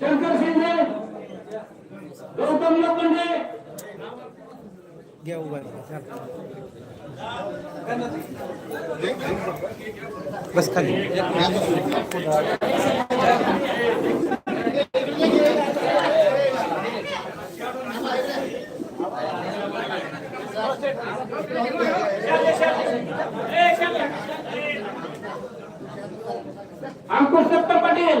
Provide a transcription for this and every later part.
शंकर शिंदे गौतम लोखंडे घ्या उभा बस खाली। अंकुश दत्त पाटील।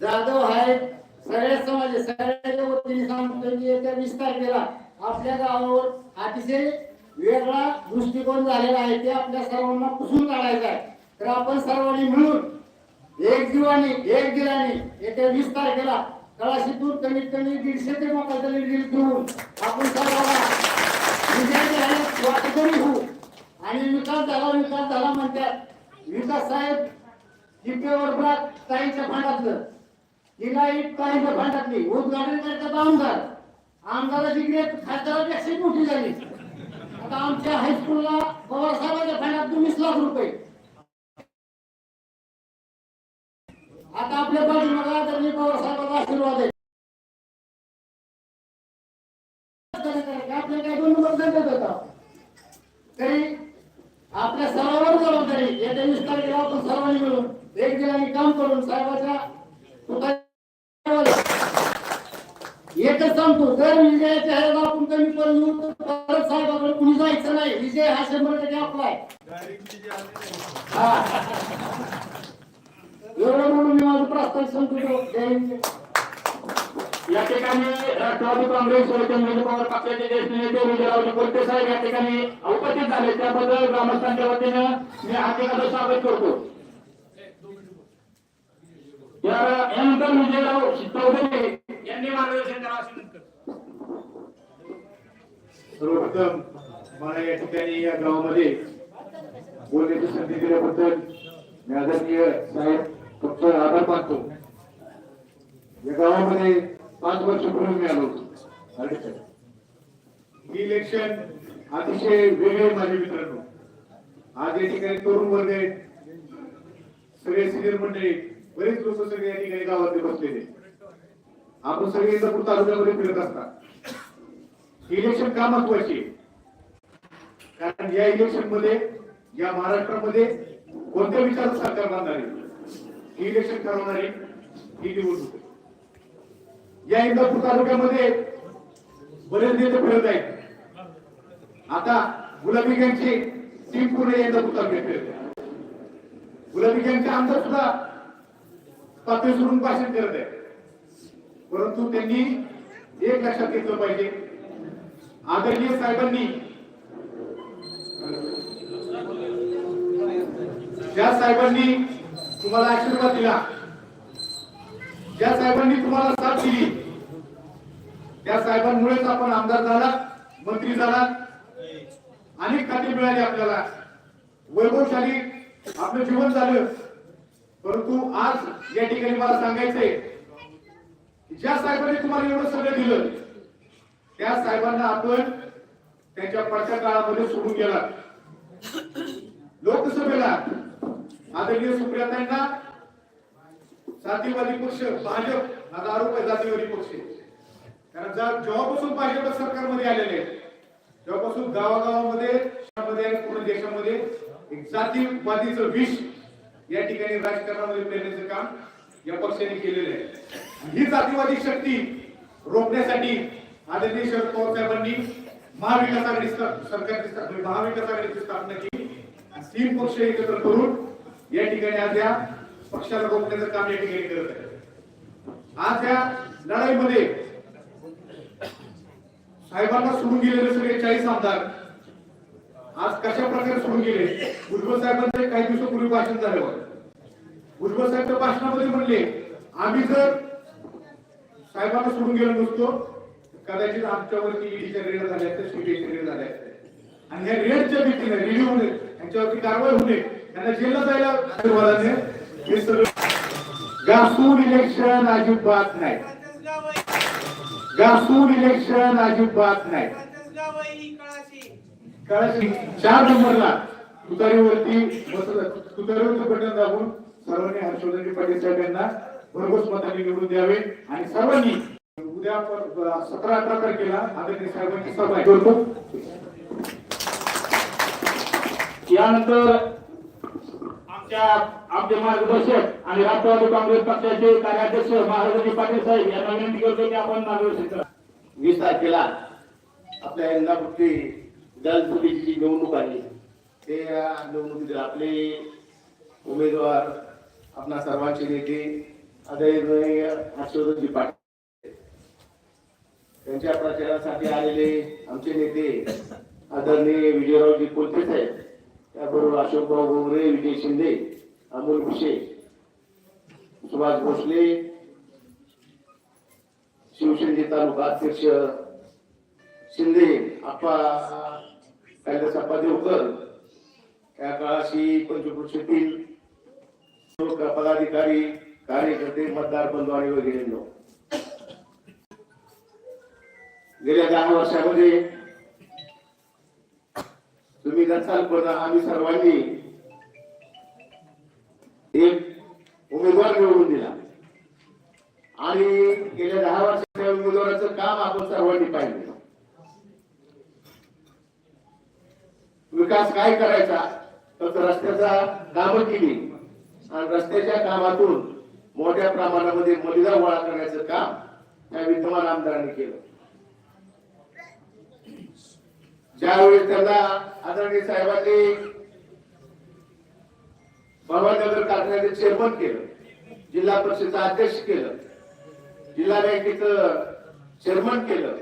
जाधव आहेत. सगळ्या समाज सगळ्याच्या वतीने सांगतो की येत्या वीस आपल्या गावावर अतिशय वेगळा दृष्टिकोन झालेला आहे. ते आपल्या सर्वांना पुसून काढायचा आहे. तर आपण सर्वांनी मिळून एक जीवानी एक दिलानी येत्या विस्तार केला तळाशीतून कमीत कमी दीडशे ते मकाचा लीड घेऊन आपण सर्वांना विजयाचे होऊ. आणि विकास झाला विकास झाला म्हणतात. विकास साहेब टिपेवर ताईच्या फांडातलं तिला एक ताईच्या भांडातली उद्घाटन करतात आमदार. आमदाराची ग्रेड खासदारापेक्षा मोठी झाली. आता आमच्या हायस्कूलला पवार साहेबांच्या भांड्यात वीस लाख रुपये. आता आपल्या पाठीमागा तर मी पवार साहेबांचा आशीर्वाद आहे. आपल्या काही दोन नंबर देत होता. तरी आपल्या सर्वांवर जबाबदारी येत्या वीस तारखेला आपण सर्वांनी मिळून एक दिलाने काम करून साहेबाच्या एकच सांगतो जर विजयाच्या ह्याला आपण कमी पडलो तर परत साहेबाकडे कुणी जायचं नाही. विजय हा शंभर टक्के आपला आहे. एवढं म्हणून मी माझं प्रस्ताव सांगतो जय हिंद. या ठिकाणी राष्ट्रवादी काँग्रेस शरदचंद्र पवार पक्षाचे ज्येष्ठ नेते विजयरावजी कोलते साहेब या ठिकाणी उपस्थित झाले. त्याबद्दल ग्रामस्थांच्या वतीनं मी हार्दिक स्वागत करतो. या- यानंतर विजयराव चौधरी यांनी मार्गदर्शन करावं अशी विनंती करतो. सर्वप्रथम मला या ठिकाणी या गावामध्ये बोलण्याची संधी दिल्याबद्दल मी आदरणीय साहेब फक्त आभार मानतो. या गावामध्ये पाच वर्षपूर्वी मी आलो होतो. ही इलेक्शन अतिशय वेगळे माझे मित्रांनो. आज या ठिकाणी तरुण वर्ग सगळे सिनियर मंडळी बरेच लोक सगळे या ठिकाणी गावामध्ये बसलेले आपण सगळे इंदापूर तालुक्यामध्ये फिरत असतात इलेक्शन का महत्वाची? कारण या इलेक्शनमध्ये या महाराष्ट्रामध्ये कोणत्या विचार सरकार बांधणार आहे? ही इलेक्शन ठरवणारी ही निवडणूक या इंदापूर तालुक्यामध्ये बरेच नेते फिरत आहेत. आता गुलाबी गँगची टीम पूर्ण इंदापूर तालुक्यात फिरत आहे. गुलाबी गँगचे आमदार सुद्धा पातळी सोडून भाषण करत आहे परंतु त्यांनी एक लक्षात घेतलं पाहिजे. आदरणीय साहेबांनी ज्या साहेबांनी तुम्हाला आशीर्वाद दिला ज्या साहेबांनी तुम्हाला साथ दिली त्या साहेबांमुळेच आपण आमदार झाला मंत्री झाला अनेक खाती मिळाली आपल्याला. वैभवशाली आपलं जीवन झालं. परंतु आज या ठिकाणी मला सांगायचंय ज्या साहेबांनी तुम्हाला एवढं सगळं दिलं त्या साहेबांना आपण त्यांच्या पडत्या काळामध्ये सोडून गेला लोकसभेला आदरणीय सुप्रियाताईंना जातीवादी पक्ष भाजप हजारो आरोप आहे जातीवादी पक्ष. कारण जर जेव्हापासून भाजप सरकारमध्ये आलेले आहे तेव्हापासून गावागावामध्ये शहरामध्ये पूर्ण देशामध्ये एक जातीवादीचं विष या ठिकाणी राजकारणामध्ये पेरण्याचं काम या पक्षाने केलेलं आहे. ही जातीवादी शक्ती रोखण्यासाठी आदरणीय शरद पवार साहेबांनी महाविकास आघाडी सरकारची म्हणजे महाविकास आघाडीची स्थापना केली. तीन पक्ष एकत्र करून या ठिकाणी आज या पक्षाला रोखण्याचं काम या ठिकाणी करत आहे आज या लढाईमध्ये साहेबांना सोडून गेलेले सगळे चाळीस आमदार आज कशा प्रकारे सोडून गेले? भुजबळ साहेबांचं काही दिवसापूर्वी भाषण झालं होतं. भुजबळ साहेब भाषणामध्ये म्हणले आम्ही जर साहेबांना सोडून गेलो नसतो. कदाचित आमच्यावरती ईडीच्या रेड झाल्या असत्या सीबीआयच्या रेड झाल्या असत्या आणि ह्या रेडच्या भीतीने रिव्ह्यू होणे यांच्यावरती कारवाई होणे त्यांना जेलला जायला आशीर्वादाने हे सगळं गासून इलेक्शन अजिबात नाही. गासून इलेक्शन अजिबात नाही. चार नंबरला तुतारीवरती बसलं तुतारीवरचं बटन दाबून सर्वांनी हर्षवर्धन पाटील साहेब यांना भरघोस मतांनी निवडून द्यावे आणि सर्वांनी उद्या सतरा अठरा तारखेला आदरणीय साहेबांची सभा. करतो यानंतर आमच्या आमचे मार्गदर्शक आणि राष्ट्रवादी काँग्रेस पक्षाचे कार्याध्यक्ष महाराजांनी पाटील साहेब यांना विनंती करतो की आपण मार्गदर्शन करा. वीस तारखेला आपल्या यंदापुरती विधानसभेची जी निवडणूक आहे ते निवडणुकीत आपले उमेदवार आपणा सर्वांचे नेते आदरणीय हर्षवर्धनजी पाटील त्यांच्या प्रचारासाठी आलेले आमचे नेते आदरणीय विजयरावजी कोलते साहेब त्याबरोबर अशोकभाऊ गोगरे विजय शिंदे अमोल भुसे सुभाष भोसले शिवसेनेचे तालुका अध्यक्ष शिंदे आप्पा कैलास आप्पा देवकर या काळाशी पंचकृषीतील लोक, पदाधिकारी कार्यकर्ते मतदार बंधू आणि वगैरे गेल्या दहा वर्षामध्ये तुम्ही नसाल पण आम्ही सर्वांनी एक उमेदवार निवडून दिला. आणि गेल्या दहा वर्षाच्या उमेदवाराचं काम आपण सर्वांनी पाहिलं विकास काय करायचा? तर रस्त्याचा कामं केली. आणि रस्त्याच्या कामातून मोठ्या प्रमाणामध्ये मलिदा गोळा करण्याचं काम त्या विद्यमान आमदारांनी केलं. ज्यावेळेस त्यांना आदरणीय साहेबांनी भवानगर कारखान्याचे चेअरमन केलं जिल्हा परिषदेचं अध्यक्ष केलं जिल्हा बँकेचं चेअरमन केलं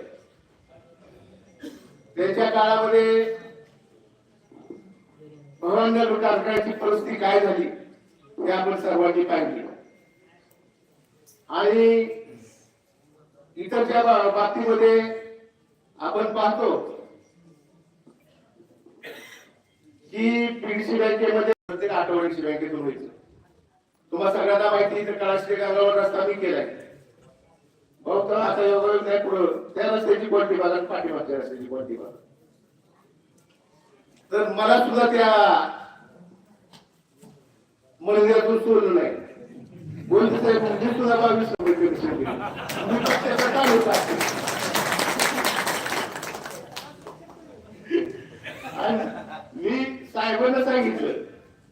त्यांच्या काळामध्ये भगवानगर कारखान्याची परिस्थिती काय झाली ते आपण सर्वांनी पाहिली. आणि इतरच्या बाबतीमध्ये आपण पाहतो की पीडीसी बँकेमध्ये प्रत्येक आठवड्याची बँकेतून व्हायचं. तुम्हाला सगळ्यांना माहिती तर कळाशी गावावर रस्ता मी केलाय. भाऊ आता एवढं नाही पुढं त्या रस्त्याची क्वालिटी बघा पाठीमागच्या रस्त्याची क्वालिटी बघा तर मला सुद्धा त्या मंदिरातून सोडलं नाही. बोलते साहेब मी तुला बावीस रुपये पेन्शन दिली. मी काय होता मी साहेबांना सांगितलं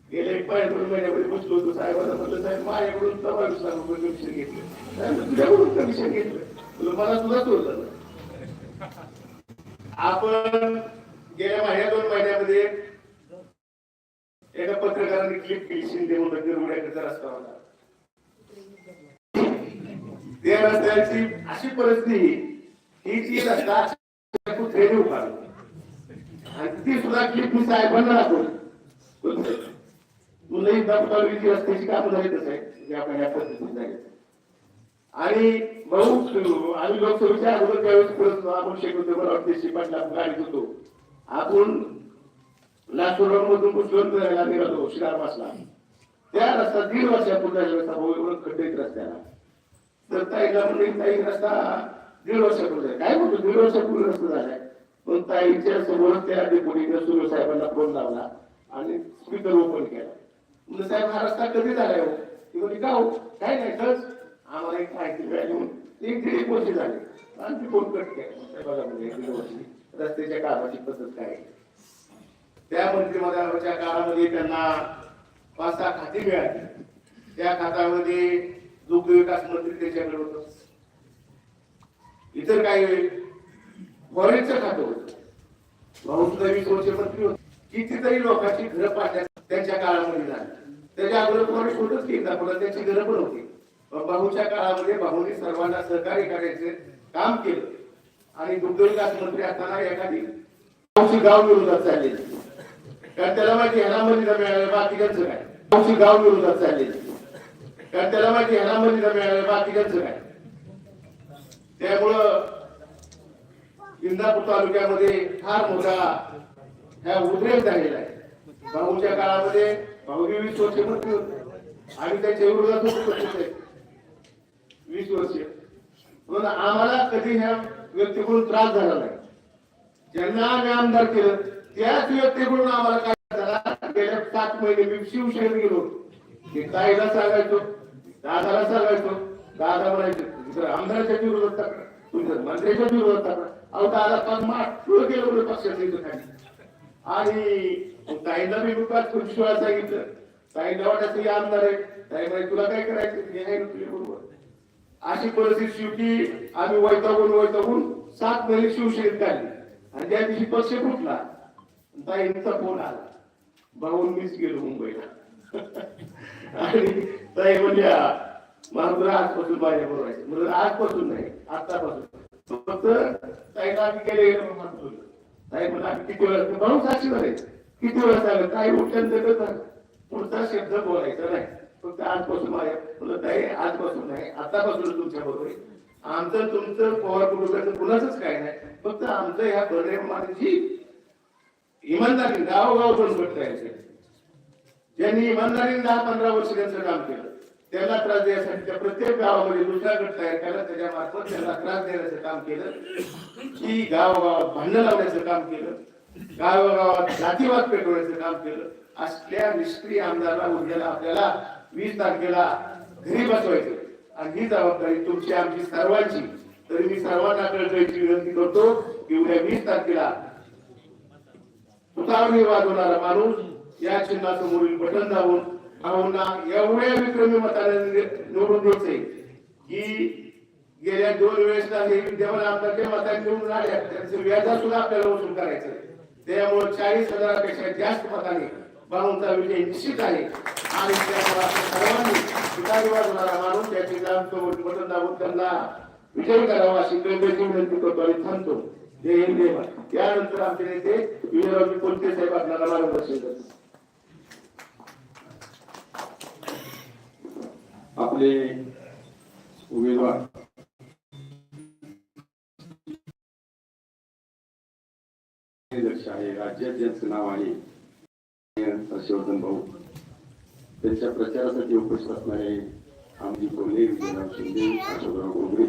गेले पाच दोन महिन्यामध्ये बसलो होतो साहेबांना म्हटलं साहेब माझ्याकडून बावीस लाख रुपये कमिशन घेतलं साहेब, तुझ्याकडून कमिशन घेतलं तुला मला तुला सोडलं नाही. आपण गेल्या महिन्या दोन महिन्यामध्ये एका पत्रकाराने क्लिप केली शिंदे म्हणून निरगुड्याकडचा रस्ता होता ते रस्त्याची अशी परिस्थिती ही ती रस्ता कुत्र्याने उभारला. आणि ती सुद्धा क्लिप मी साहेबांना दाखवली. तुलाही दबकावलीची रस्त्याची कामं झालीतच आहे जे आपण या पद्धतीने झाली आणि भाऊ आम्ही लोकसभेच्या अगोदर त्यावेळेस परत आपण शेकडो मला वाटते शिपाटला गाडीत होतो. आपण लातूर रोड मधून पुष्कळ निघालो शिकार पासला त्या रस्ता दीड वर्षापूर्वी झालेला रस्ता भाऊ एवढं खड्डे रस्त्याला. तर ताईला म्हणले ताई रस्ता दीड वर्षापूर्वी काय म्हणतो दीड वर्षापूर्वी रस्ता झालाय. पण ताईच्या समोर त्या डेप्युटीने सुरू साहेबांना फोन लावला आणि स्पीकर ओपन केला. म्हणजे साहेब हा रस्ता कधी झालाय हो? ती म्हणजे का हो? काय नाही खरंच आम्हाला एक माहिती मिळाली म्हणून एक दीड एक वर्ष झाले. आणखी फोन कट केला. साहेबाला म्हणजे दीड वर्षी रस्त्याच्या कामाची पद्धत काय आहे. त्या मंत्रिमंडळाच्या काळामध्ये त्यांना पाच सहा खाती मिळाली. त्या खात्यामध्ये दुग्धविकास मंत्री त्याच्याकडे होत. इतर काय फॉरेनचं खातं होत. भाऊ सुद्धा वीस वर्ष मंत्री होते. कितीतरी लोकांची घरं पाडण्यात त्यांच्या काळामध्ये झाली. त्याच्या अगोदर फॉरेस्ट होतच की पण त्याची घरं पण होती. पण बाहूच्या काळामध्ये भाऊनी सर्वांना सहकार्य करायचे काम केलं. आणि दुग्धविकास मंत्री असताना एखादी गावची गाव विरोधात चाललेली. कारण त्याला माहिती ह्याला मध्ये मिळालं बाकीच्यांचं काय? गावची गाव विरोधात चाललेली. कारण त्याला माहिती ह्याला मंदिर मिळालं बाकीच्यांचं काय त्यामुळं इंदापूर तालुक्यामध्ये फार मोठा ह्या उद्रेक झालेला आहे. भाऊच्या काळामध्ये भाऊ वीस वर्ष मृत्यू होते. आणि त्याच्या विरोधात वीस वर्ष. म्हणून आम्हाला कधी ह्या व्यक्तीकडून त्रास झाला नाही. ज्यांना आम्ही आमदार केलं त्याच व्यक्तीकडून आम्हाला काय झाला गेल्या सात महिने मी शिवसेनेत गेलो ते ताईला सांगायचो दादाला सांगायचो दादा म्हणायचे "इकडं आमदाराच्या विरोधात तक्रार तुमच्या मंत्र्याच्या विरोधात तक्रार. अहो दादा पण माठ पुढे गेलो होतो पक्षाच्या इथं खाली आणि मग ताईला मी मुखात खुर्ची वेळा सांगितलं ताईला वाटायचं हे आमदार आहे. ताई म्हणे तुला काय करायचं? हे आहे तुझ्या बरोबर. अशी परिस्थिती शेवटी आम्ही वैतागून वैतागून सात महिने शिवसेनेत काढली. आणि त्या दिवशी पक्ष फुटला. ताईंचा फोन आला. भाऊन मीच गेलो मुंबईला. आणि ताई म्हणजे मला आजपासून माझ्या बोलायचं आहे म्हणजे आजपासून नाही आतापासून फक्त ताईला आम्ही गेले म्हणतो ताई म्हणजे आम्ही किती वेळा म्हणून साक्षी करायचं किती वेळा सांगत काही उठल्यानंतर पुढचा शब्द बोलायचा नाही. फक्त आजपासून माझ्या म्हणलं ताई आजपासून नाही आतापासून तुमच्या बरोबर आहे. आमचं तुमचं पवार कुटुंबाचं कुणाचंच काय नाही. फक्त आमचं ह्या बरेमाची इमानदारी गावोगाव पण भट ज्यांनी इमानदारीने दहा पंधरा वर्ष त्यांचं काम केलं. त्यांना त्रास देण्यासाठी त्या प्रत्येक गावामध्ये दुसरा गट तयार केला त्याच्या मार्फत त्यांना त्रास देण्याचं काम केलं. की गावोगावात भांडण लावण्याचं काम केलं. गावोगावात जातीवाद पेटवण्याचं काम केलं. असल्या निष्क्रिय आमदाराला उद्याला आपल्याला वीस तारखेला घरी बसवायचं आणि ही जबाबदारी तुमची आमची सर्वांची. तरी मी सर्वांना कळकळीची विनंती करतो की उद्या वीस तारखेला तुतावणी वाजवणारा माणूस या चिन्हासमोरील बटन दाबून भाऊंना एवढ्या विक्रमी मताने निवडून द्यायचे. की गेल्या दोन वेळेस हे विद्यमान आमदारच्या मतांनी निवडून आल्या त्यांचं व्याजा सुद्धा आपल्याला वसूल करायचं. त्यामुळे चाळीस हजारापेक्षा जास्त मताने भाऊंचा विजय निश्चित आहे. आणि सर्वांनी तुतारी होणारा माणूस त्या चिन्हासमोरील बटन दाबून त्यांना विजय करावा अशी गंभीर विनंती करतो आणि थांबतो. जय हिंद जय त्यानंतर आमचे नेते विजयरावजी कोलते साहेब आपल्याला मार्गदर्शन करतात आपले उमेदवार. आहे राज्यात ज्यांचं नाव आहे हर्षवर्धन भाऊ. त्यांच्या प्रचारासाठी उपस्थित असणारे आमजी कोल्हे विजयराव शिंदे अशोकराव गोगरे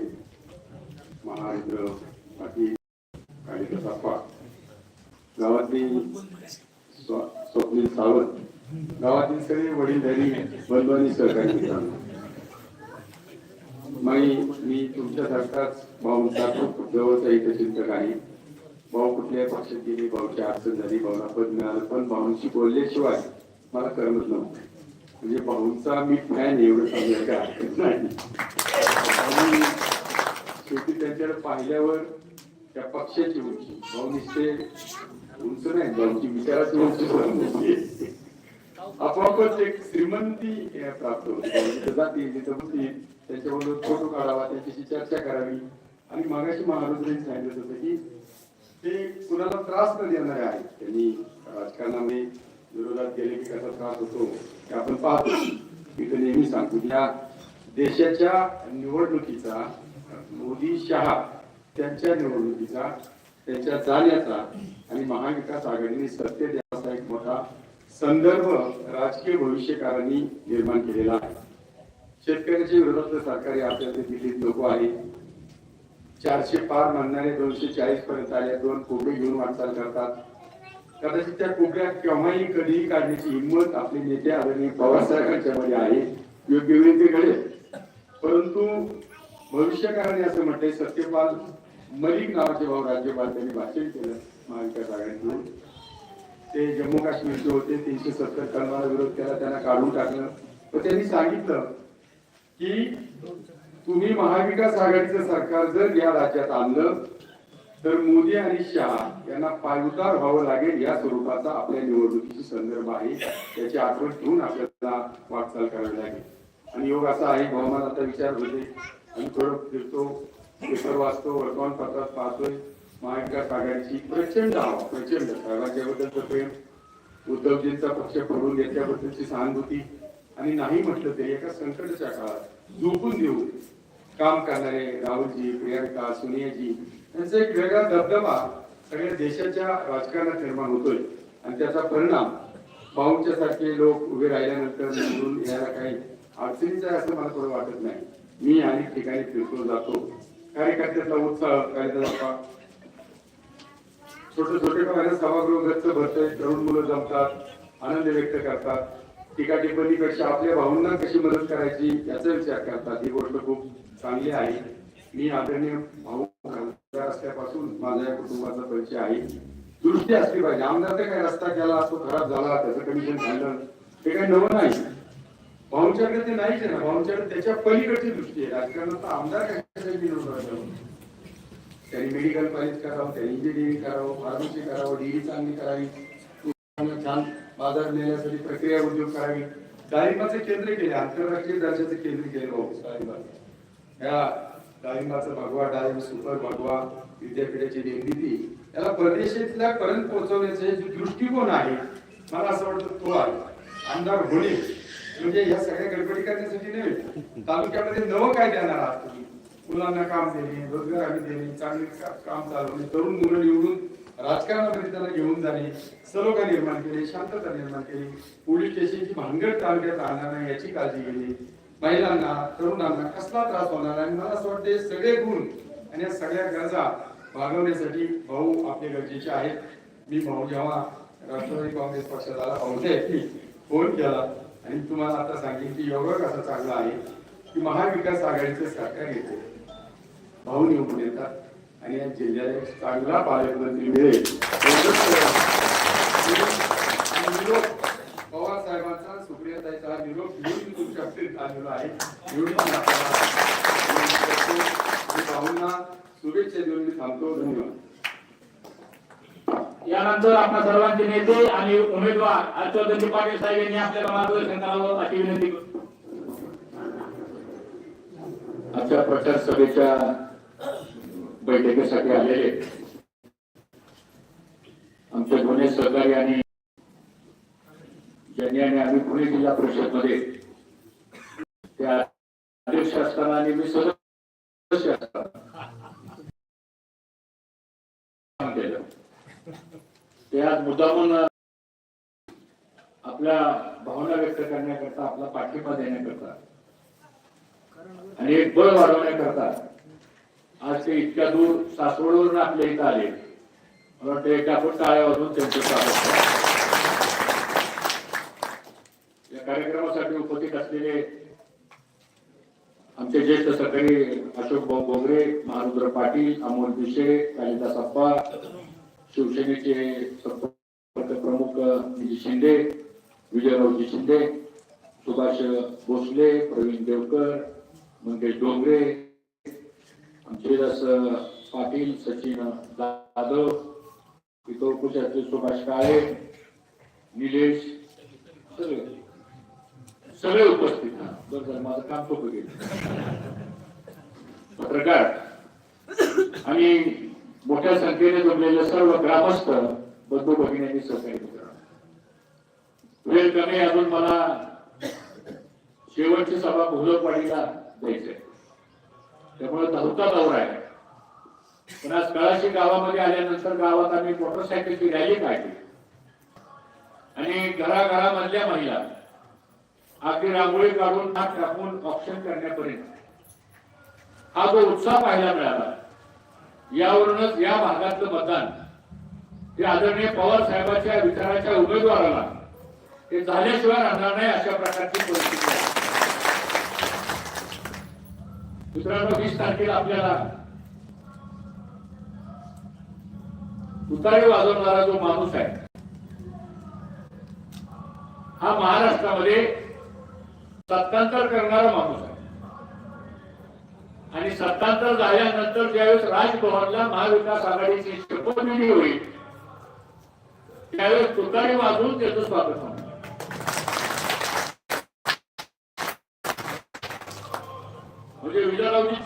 महाराष्ट्र पाटील कालिका सापा गावातली स्वप्नील सावंत गावातील सगळे वडीलधारी बंधू आणि सहकारी मित्रांनो. मी मी तुमच्यासारखाच भाऊंचा खूप जवळचा इथं चिंतक आहे. भाऊ कुठल्याही पक्षात गेली भाऊची अडचण झाली भाऊला पद मिळालं पण भाऊंशी बोलल्याशिवाय मला करमत नव्हतं. म्हणजे भाऊंचा मी फॅन एवढं सांगायला काय हरकत नाही. शेवटी त्यांच्याकडे पाहिल्यावर त्या पक्षाची उंची भाऊ निश्चय उंच नाही भाऊची विचाराची उंची समजते आपोआपच एक श्रीमंती प्राप्त होते. जाती जातील त्याच्याबरोबर फोटो काढावा त्याच्याशी चर्चा करावी. आणि मागाशी महाराजांनी सांगितलं होतं की ते कुणाला त्रास न देणारे आहेत. त्यांनी राजकारणामध्ये विरोधात गेले की कसा त्रास होतो हे आपण पाहतो. मी तर नेहमी सांगतो की या देशाच्या निवडणुकीचा मोदी शहा त्यांच्या निवडणुकीचा त्यांच्या जाण्याचा आणि महाविकास आघाडीने सत्य द्यावाचा एक मोठा संदर्भ राजकीय भविष्यकारांनी निर्माण केलेला आहे. शेतकऱ्याच्या विरोधातलं सरकारी आपल्याला दिल्लीत लोक आहे चारशे पार म्हणणारे दोनशे चाळीस पर्यंत आले दोन कोबडे घेऊन वाटचाल करतात. कदाचित त्या कोबड्या केव्हाही कधीही काढण्याची हिंमत आपले नेते आदरणीय पवारसाहेबांच्या मध्ये आहे योग्य वेळी ते घडेल परंतु भविष्यकाराने असं म्हटलंय सत्यपाल मलिक नावाचे भाऊ राज्यपाल त्यांनी भाषण केलं महाविकास आघाडीतून. ते जम्मू काश्मीरचे होते तीनशे सत्तर कलमाला विरोध केला त्यांना काढून टाकलं. पण त्यांनी सांगितलं की तुम्ही महाविकास आघाडीचं सरकार जर या राज्यात आणलं तर मोदी आणि शहा यांना पायउतार व्हावं लागेल या स्वरूपाचा आपल्या निवडणुकीची संदर्भ आहे. त्याची आठवण घेऊन आपल्याला वाटचाल करावी लागेल. आणि योग असा आहे हवामान आता विचार होते. आणि थोडं फिरतो पेपर वाचतो वर्तमानपत्रात पाहतोय. महाविकास आघाडीची प्रचंड हवा प्रचंड. साहेबांच्याबद्दलचं प्रेम उद्धवजींचा पक्ष पडून घेतल्याबद्दलची सहानुभूती आणि नाही म्हटलं तरी एका संकटाच्या काळात झोपून देऊन काम करणारे राहुलजी प्रियांका सोनियाजी यांचा एक वेगळा दबदबा सगळ्या देशाच्या राजकारणात निर्माण होतोय. आणि त्याचा परिणाम भाऊंच्या सारखे लोक उभे राहिल्यानंतर निवडून यायला काही अडचणीचा असं मला थोडं वाटत नाही. मी अनेक ठिकाणी फिरतो जातो. कार्यकर्त्याचा उत्साह कार्यकर्ता छोटे छोटे सभागृह गच्च भरतंय. तरुण मुलं जमतात आनंद व्यक्त करतात. टीका टिप्पणीपेक्षा आपल्या भाऊंना कशी मदत करायची याचा विचार करतात. ही गोष्ट खूप चांगली आहे. मी आदरणीय भाऊ खासदार असल्यापासून माझ्या कुटुंबाचा परिचय आहे. दृष्टी असली पाहिजे. आमदार तर काय रस्ता केला तो खराब झाला त्याचं कमिशन झालं. ते काही नवं नाही. भाऊंच्याकडे ते नाहीच आहे ना. भाऊंच्याकडे त्याच्या पलीकडची दृष्टी आहे. राजकारणात आमदार कशासाठी त्यांनी मेडिकल कॉलेज करावं त्यांनी इंजिनिअरिंग करावं फार्मसी करावं डीई चांगली करावी. छान. बाजार नेण्यासाठी प्रक्रिया उद्योग करावी. डाळिंबाचे केंद्र केले आंतरराष्ट्रीय दर्जाचे केंद्र केले हो, डाळिंबाचे. या डाळिंबाचा भगवा डाळिंब सुपर भगवा विद्यापीठाची निर्मिती याला परदेशातल्या पर्यंत पोहोचवण्याचे जे दृष्टिकोन आहे मला असं वाटतं तो आहे. आमदार होणे म्हणजे या सगळ्या गडबडी करण्यासाठी नव्हे तालुक्यामध्ये नवं काय देणार आहात तुम्ही? मुलांना काम देणे रोजगार हमी देणे चांगले काम चालवणे तरुण मुलं निवडून राजकारणामध्ये त्याला घेऊन जाणे सलोखा निर्माण केले शांतता निर्माण केली पोलीस स्टेशनची भानगड तालुक्यात राहणार नाही याची काळजी घेणे. महिलांना तरुणांना कसला त्रास होणार आणि मला असं वाटतं सगळे गुण आणि या सगळ्या गरजा भागवण्यासाठी भाऊ आपले गरजेचे आहेत. मी भाऊ जेव्हा राष्ट्रवादी काँग्रेस पक्षाला आला फोन केला आणि तुम्हाला आता सांगेन की योग कसा चांगला आहे की महाविकास आघाडीचे सरकार येते. भाऊ निवडून येतात. आणि या जिल्ह्याला एक चांगला पालकमंत्री मिळेल. पवार साहेबांचा सुप्रियाताईचा निरोप घेऊन तुमच्या फिरत आलेलो आहे. भाऊंना शुभेच्छा देऊन मी थांबतो. धन्यवाद. यानंतर आपल्या सर्वांचे नेते आणि उमेदवार हर्षवर्धनजी पाटील साहेब यांनी आपल्याला मार्गदर्शन करावं अशी विनंती करतो. आजच्या प्रचार सभेच्या बैठकीसाठी आलेले. आमचे दोन्ही सहकारी आणि ज्यांनी आणि आम्ही पुणे जिल्हा परिषदमध्ये त्या अध्यक्ष असताना आणि मी सदस्य असताना केलं. ते आज मुद्दामून आपल्या भावना व्यक्त करण्याकरता आपला पाठिंबा देण्याकरता आणि एक बळ वाढवण्याकरता आज ते इतक्या दूर सासवडवरून आपल्या इथं आले. मला वाटतं एक आपण टाळ्या वाजवून त्यांचं स्वागत या कार्यक्रमासाठी उपस्थित असलेले आमचे ज्येष्ठ सहकारी अशोक भाऊ बोगरे महारुद्र पाटील अमोल पिशे कालिदास अप्पा शिवसेनेचे संपर्क प्रमुख निधी शिंदे विजयरावजी शिंदे सुभाष भोसले प्रवीण देवकर मंगेश डोंगरे आमचे पाटील सचिन जाधव इतर सुभाष काळे निलेश सगळे सगळे उपस्थित बरं माझं काम सोपं गेलं पत्रकार आणि मोठ्या संख्येने जमलेले सर्व ग्रामस्थ बंधू भगिनी सहकार्य मित्र वेळ कमी अजून मला शेवटची सभा भोलकवाडीला आहे त्यामुळे धावता दौरा आहे. पण आज कळाशी गावामध्ये आल्यानंतर गावात आम्ही मोटरसायकलची रॅली काढली. आणि घराघरामधल्या महिला अगदी रांगोळी काढून हात टाकून ऑप्शन करण्यापर्यंत. हा जो उत्साह पाहायला मिळाला यावरूनच या भागातलं मतदान हे आदरणीय पवार साहेबांच्या विचाराच्या उमेदवाराला ते झाल्याशिवाय राहणार नाही अशा प्रकारची परिस्थिती आहे. मित्रांनो वीस तारखेला आपल्याला उतारे वाजवणारा जो माणूस आहे हा महाराष्ट्रामध्ये सत्तांतर करणारा माणूस आहे. आणि सत्तांतर झाल्यानंतर ज्यावेळेस राजभवनला महाविकास आघाडीची शपथविधी होईल त्यावेळेस तुतारी वाजवून त्याचं स्वागत होणार म्हणजे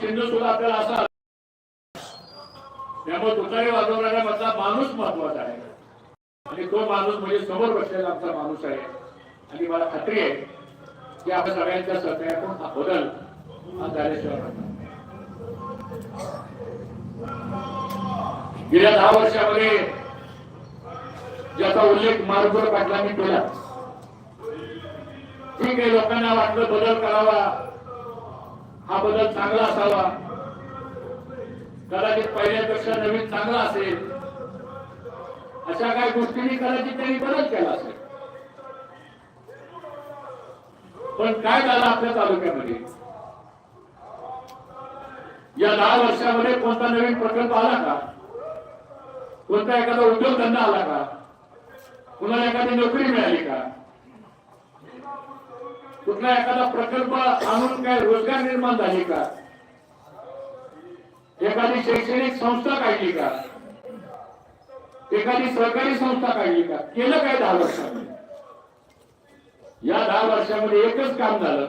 विजयरावची सुद्धा आपल्याला असा त्यामुळे तुतारी वाजवणाऱ्या मधला माणूस महत्त्वाचा आहे. आणि तो माणूस म्हणजे समोर बसलेला आमचा माणूस आहे. आणि मला खात्री आहे की आपण सगळ्यांच्या सहकार्यातून हा बदल हा झाल्याशिवाय गेल्या दहा वर्षामध्ये ज्याचा उल्लेख मारुकर पाटलांनी केला. ठीक आहे लोकांना वाटलं बदल करावा. हा बदल चांगला असावा. कदाचित पहिल्यापेक्षा नवीन चांगला असेल. अशा काही गोष्टींनी कदाचित त्यांनी बदल केला असेल. पण काय झालं आपल्या तालुक्यामध्ये? या दहा वर्षामध्ये कोणता नवीन प्रकल्प आला का? कोणता एखादा उद्योगधंदा आला का? कुणाला एखादी नोकरी मिळाली का? कुठला एखादा प्रकल्प आणून काय रोजगार निर्माण झाली का? एखादी शैक्षणिक संस्था काढली का? एखादी सहकारी संस्था काढली का? केलं काय दहा वर्षामध्ये? या दहा वर्षामध्ये एकच काम झालं.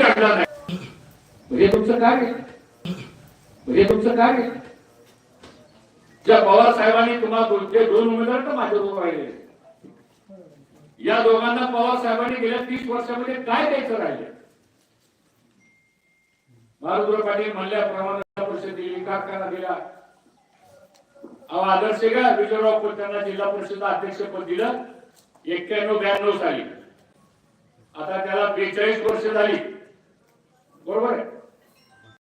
नाही. म्हणजे तुमचं कार्य. म्हणजे तुमचं कार्य. ज्या पवार साहेबांनी तुम्हाला दोन- दोन उमेदवार तर माझ्याबरोबर राहिले. या दोघांना पवार साहेबांनी गेल्या तीस वर्षामध्ये काय द्यायचं राहिले बाळगुरु पाटील म्हणल्याप्रमाणे परिषद दिली कारखाना दिला अहो आदर्श का? विजयराव कोलकांना जिल्हा परिषद अध्यक्षपद दिलं. एक्क्याण्णव ब्याण्णव साली. आता त्याला बेचाळीस वर्ष झाली. बरोबर आहे?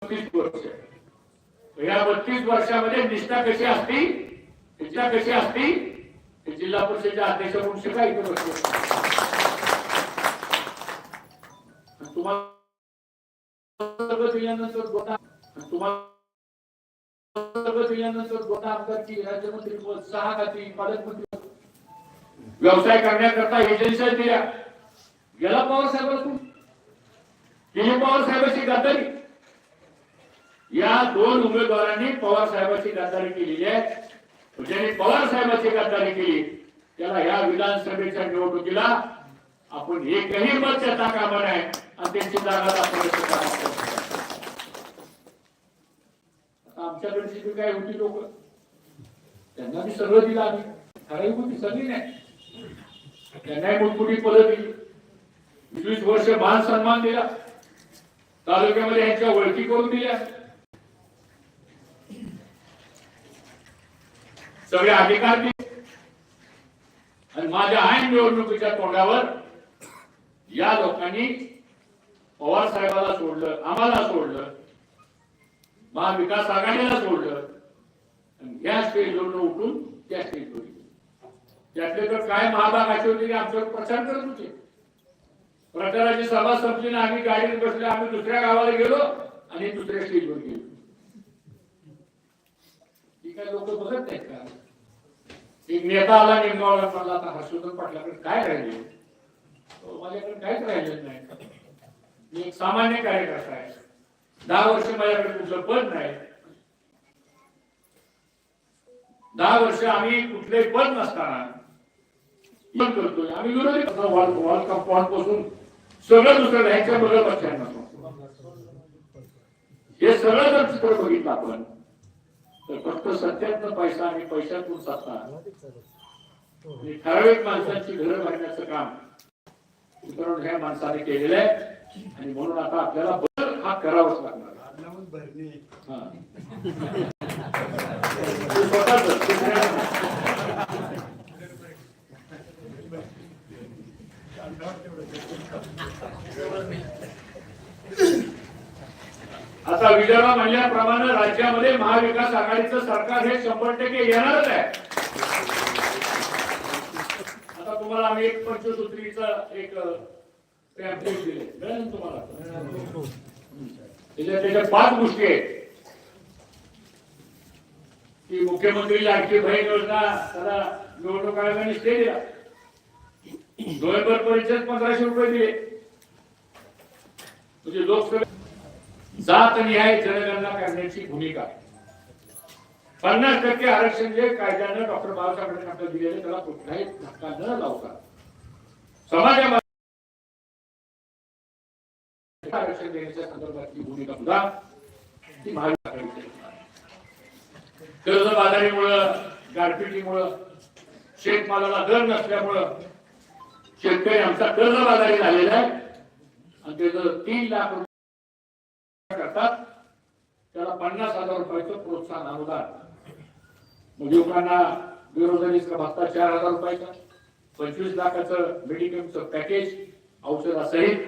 बत्तीस वर्ष. या बत्तीस वर्षामध्ये निष्ठा कशी असती? निष्ठा कशी असती? ते जिल्हा परिषदेच्या अध्यक्ष म्हणून शिका इथे बसले तुम्हाला दिल्यानंतर तुम्हाला दिल्यानंतर आमदारची राज्यमंत्री पद सहा खाती पालकमंत्री व्यवसाय करण्याकरता एजन्सी दिल्या गेला पवार साहेबांकडून? केली पवार साहेबांची गद्दारी. या दोन उमेदवारांनी पवार साहेबांची गद्दारी केलेली आहे. ज्यांनी पवार साहेबांची गद्दारी केली त्याला या विधानसभेच्या निवडणुकीला आपण एकही मत देता कामा नये आणि त्यांची जागा आता आमच्याकडची जी काय होती लोक? त्यांना मी सगळं दिलं आम्ही. ठराविक होती सगळी नाही. त्यांनाही मोठमोठी पदं दिली. वीस वर्ष मान सन्मान दिला. तालुक्यामध्ये यांच्या ओळखी करून दिल्या. सगळे अधिकार दिले. आणि माझ्या ऐन निवडणुकीच्या तोंडावर या लोकांनी पवार साहेबाला सोडलं आम्हाला सोडलं महाविकास आघाडीला सोडलं या स्टेजवरून उठून त्या स्टेजवर त्यातले तर काय महाभाग असे होते की आमच्यावर प्रचार करत होते. प्रचाराची सभा संपली ना आम्ही गाडीत बसले आम्ही दुसऱ्या गावाला गेलो आणि दुसऱ्या स्टेजवर गेलो. ही काय लोक बघत नाहीत का? नेता आला निमगावला म्हणला आता हर्षवर्धन पाटलाकडे काय राहिले? हो, माझ्याकडे काहीच राहिलेलं नाही. मी एक सामान्य कार्यकर्ता आहे. दहा वर्ष माझ्याकडे कुठलं पद नाही. दहा वर्ष आम्ही कुठले पद नसताना पण करतोय. आम्ही विरोधी वॉल कंपाऊंडपासून सगळं दुसरं ह्याच्या बरोबर लक्षात नसतो हे सगळं जर चित्र बघितलं आपण तर फक्त सत्यातनं पैसा आणि पैशातून सत्ता आणि ठराविक माणसांची घरं भरण्याचं काम मित्रांनो ह्या माणसाने केलेलं आहे. आणि म्हणून आता आपल्याला बदल हा करावाच लागणार हा. ते स्वतःच, दुसऱ्याचं नाही. विदर्भ म्हणल्याप्रमाणे राज्यामध्ये महाविकास आघाडीचं सरकार हे शंभर टक्के येणारच आहे. आता तुम्हाला आम्ही एक पंचसूत्रीचा एक पॅम्पलेट दिले तुम्हाला? त्याच्या त्याच्या पाच गोष्टी आहेत. की मुख्यमंत्री लाडकी बहीण योजना त्याला निवडणूक आयोगाने स्टे दिला. नोव्हेंबर परिषद पंधराशे रुपये दिले. म्हणजे लोकसभा जात निहाय जनगणना करण्याची भूमिका. पन्नास टक्के आरक्षण जे कायद्यानं डॉक्टर बाबासाहेब आंबेडकर दिलेले त्याला कुठलाही धक्का न लावता. समाजामध्ये आरक्षण देण्याच्या संदर्भातली भूमिका सुद्धा ती महाविकास कर्जबाजारीमुळं गारपिटीमुळं शेतमालाला दर नसल्यामुळं शेतकरी आमचा कर्जबाजारी झालेला आहे. आणि त्याचं तीन लाख रुपये त्याला पन्नास हजार रुपयाचं प्रोत्साहन अनुदान मग म्हणजे युवकांना बेरोजगारीचा भत्ता चार हजार रुपयाचा. पंचवीस लाखाचं मेडिकलचं पॅकेज औषधासहित.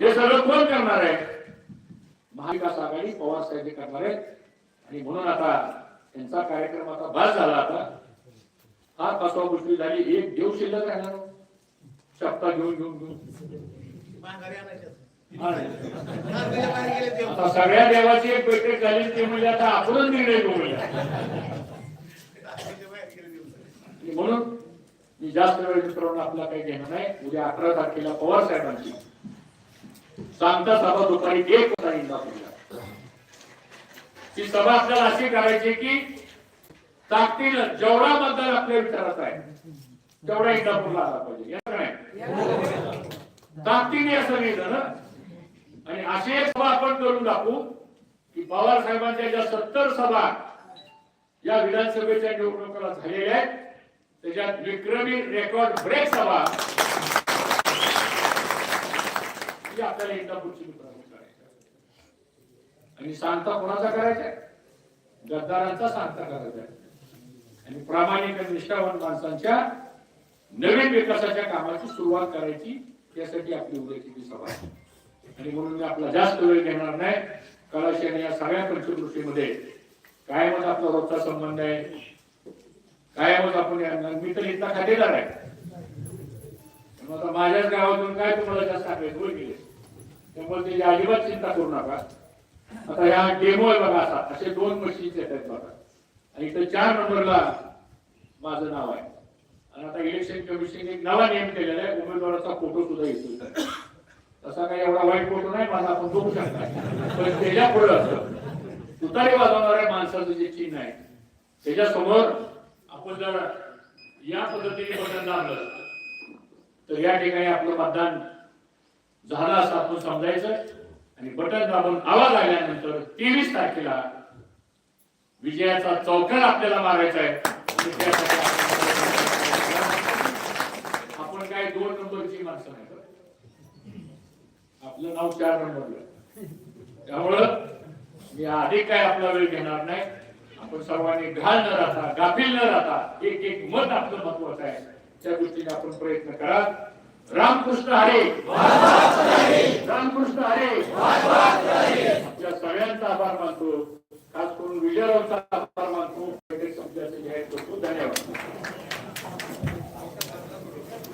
हे सगळं कोण करणार आहे? महाविकास आघाडी पवार साहेब करणार आहेत. आणि म्हणून आता त्यांचा कार्यक्रम आता बस झाला आता. हा पाचवा गोष्टी झाली. एक देव शिल्लक राहणार. सप्ताह घेऊन घेऊन घेऊन. आता सगळ्या देवाची एक बैठक झाली ते म्हणजे आता आपणच निर्णय घेऊ म्हणून मी जास्त वेळ मित्रांनो आपला काही घेणं नाही. उद्या अकरा तारखेला पवार साहेबांची. सांगता सभा दुपारी एक वाजता इंदापूरला. ती सभा आपल्याला अशी करायची की ताकदीनं जेवढा मतदार आपल्या विचारात आहे तेवढा इंदापूरला आला पाहिजे. ताकतीने ताकदीने असं नाही ना आणि अशी एक सभा आपण करून दाखवू की पवार साहेबांच्या ज्या सत्तर सभा या विधानसभेच्या निवडणुकीला झालेल्या आहेत त्याच्यात विक्रमी रेकॉर्ड ब्रेक सभा ही आपल्याला एकदा पुढची करायची आहे. आणि सांगता कोणाचा करायचा आहे? गद्दारांचा सांगता करायचा आहे. आणि प्रामाणिक आणि निष्ठावान माणसांच्या नवीन विकासाच्या कामाची सुरुवात करायची यासाठी आपली उद्याची सभा आहे आणि म्हणून मी आपला जास्त वेळ घेणार नाही. कळाशी आणि या सगळ्या पंचकृषीमध्ये कायमच आपला रोजचा संबंध आहे. कायमच आपण या- मी तर इथला खातेदार आहे? मग आता माझ्याच गावातून काय तुम्हाला जास्त सांगायचं? बोल गेले त्यामुळे त्याची अजिबात चिंता करू नका. आता ह्या डेमो आहे बघा असा. असे दोन मशीन्स येतात बघा. आणि इथं चार नंबरला माझं नाव आहे. आणि आता इलेक्शन कमिशन एक नवा नियम केलेला आहे. उमेदवाराचा फोटो सुद्धा येतो तसा काही एवढा वाईट फोटो नाही माझा आपण बघू शकता. पण त्याच्या पुढं उतारे वाजवणाऱ्या माणसाचं जे चिन्ह आहे त्याच्यासमोर आपण जर या पद्धतीने बटन दाबलं तर या ठिकाणी आपलं मतदान झालं असं आपण समजायचं. आणि बटन दाबून आवाज आल्यानंतर तेवीस तारखेला विजयाचा चौकार आपल्याला मारायचा आहे आणि त्यासाठी आपण- आपण काय दोन नंबरची माणसं नाही आपलं नाव चार नंबरला. त्यामुळं मी आधी काय आपला वेळ घेणार नाही. आपण सर्वांनी घाल न राहता गाफील न राहता एक एक मत आपलं महत्वाचं आहे. त्या गोष्टीने आपण प्रयत्न करा. रामकृष्ण हरे. रामकृष्ण हरे. आपल्या सगळ्यांचा आभार मानतो. खास करून विजयरावचा